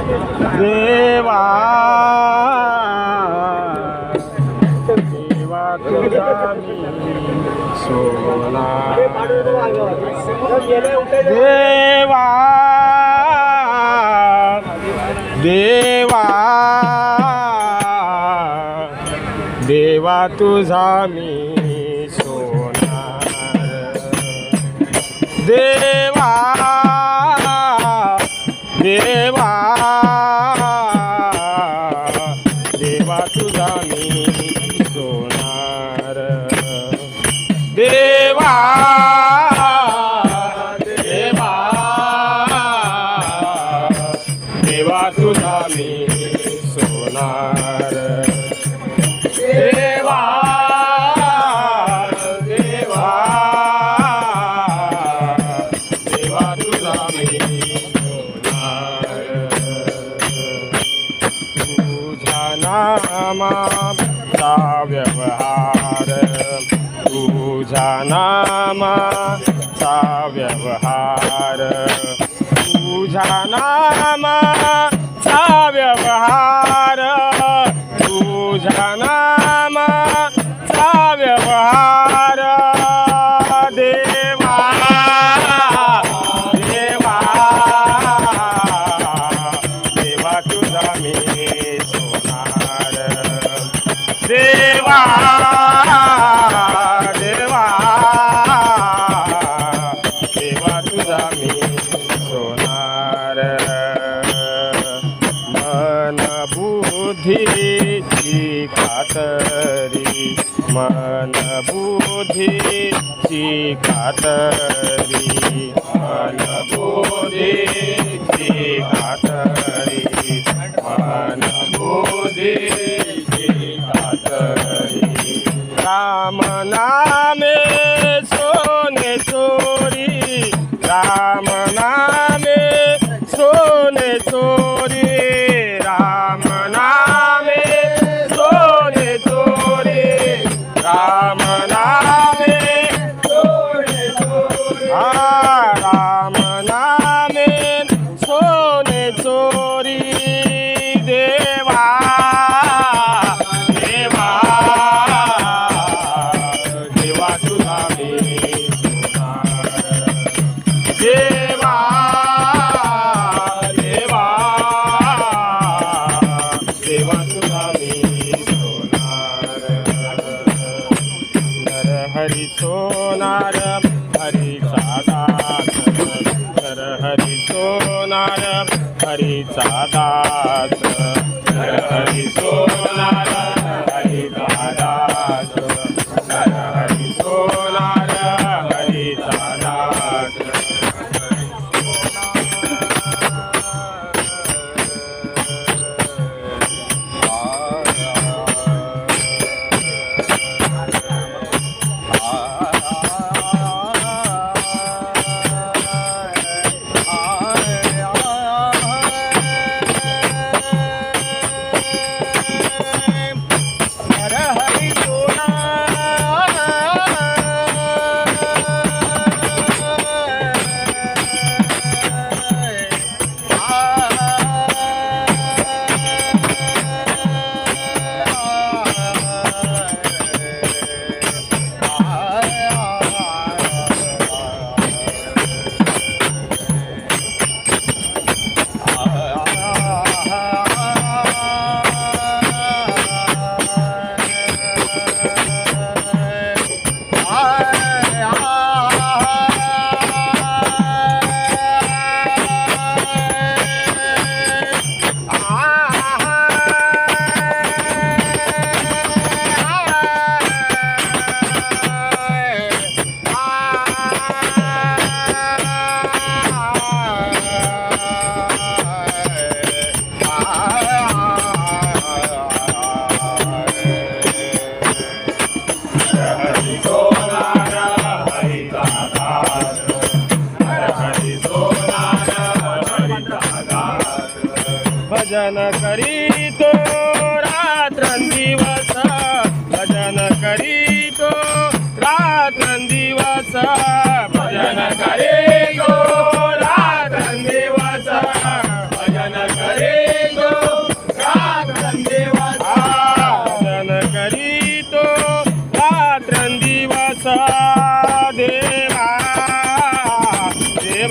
देवा. देवा सोला देवा. देवा. देवा तुझा मी सोना देवा. आम्ही मी सोनार. देवा देवा. देवा तुझा मी सोनार. तुझ्या नामाचा व्यवहार तुझ्या नामाचा व्यवहार. तुझ्या नामा सोनार. देवा देवा. देवा तुझा मी सोनार. मन बुद्धीची खातरी मन बुद्धीची खातरी. मन बुद्धीची राम नामे सोने चोरी राम नाम हरी सोनार दास हरी सोनार.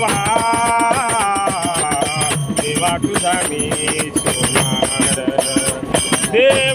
देवा. देवा तुझा मी सोनार. देवा